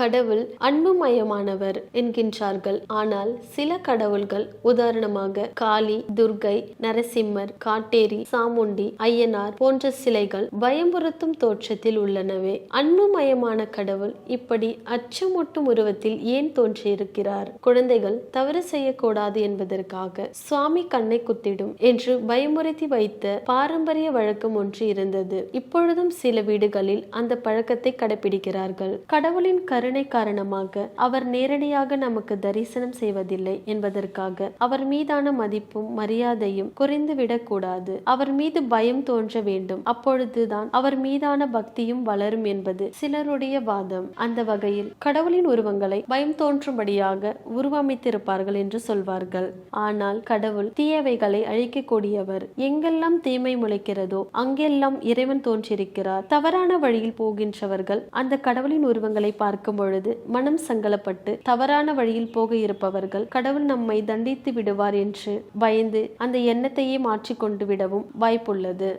கடவுள் அன்புமயமானவர் என்கின்றார்கள். ஆனால் சில கடவுள்கள் உதாரணமாக காளி துர்கை நரசிம்மர் காட்டேரி சாமுண்டி ஐயனார் போன்ற சிலைகள் பயமுறுத்தும் தோற்றத்தில் உள்ளனவே. அன்புமயமான கடவுள் இப்படி அச்சமூட்டும் உருவத்தில் ஏன் தோன்றியிருக்கிறார்? குழந்தைகள் தவறு செய்யக்கூடாது என்பதற்காக சுவாமி கண்ணை குத்திடும் என்று பயமுறுத்தி வைத்த பாரம்பரிய வழக்கம் ஒன்று இருந்தது. இப்பொழுதும் சில வீடுகளில் அந்த பழக்கத்தை கடைபிடிக்கிறார்கள் கடவுளின் கரு கருணை காரணமாக அவர் நேரடியாக நமக்கு தரிசனம் செய்வதில்லை என்பதற்காக அவர் மீதான மதிப்பும் மரியாதையும் குறைந்துவிடக்கூடாது அவர் மீது பயம் தோன்ற வேண்டும். அப்பொழுதுதான் அவர் மீதான பக்தியும் வளரும் என்பது சிலருடைய வாதம். அந்த வகையில் கடவுளின் உருவங்களை பயம் தோன்றும்படியாக உருவமைத்திருப்பார்கள் என்று சொல்வார்கள். ஆனால் கடவுள் தீயவைகளை அழிக்கக்கூடியவர். எங்கெல்லாம் தீமை முளைக்கிறதோ அங்கெல்லாம் இறைவன் தோன்றியிருக்கிறார். தவறான வழியில் போகின்றவர்கள் அந்த கடவுளின் உருவங்களை பார்க்கும் பார்க்கும் பொழுது மனம் சங்கலப்பட்டு தவறான வழியில் போக இருப்பவர்கள் கடவுள் நம்மை தண்டித்து விடுவார் என்று பயந்து அந்த எண்ணத்தையே மாற்றிக்கொண்டு விடவும் வாய்ப்புள்ளது.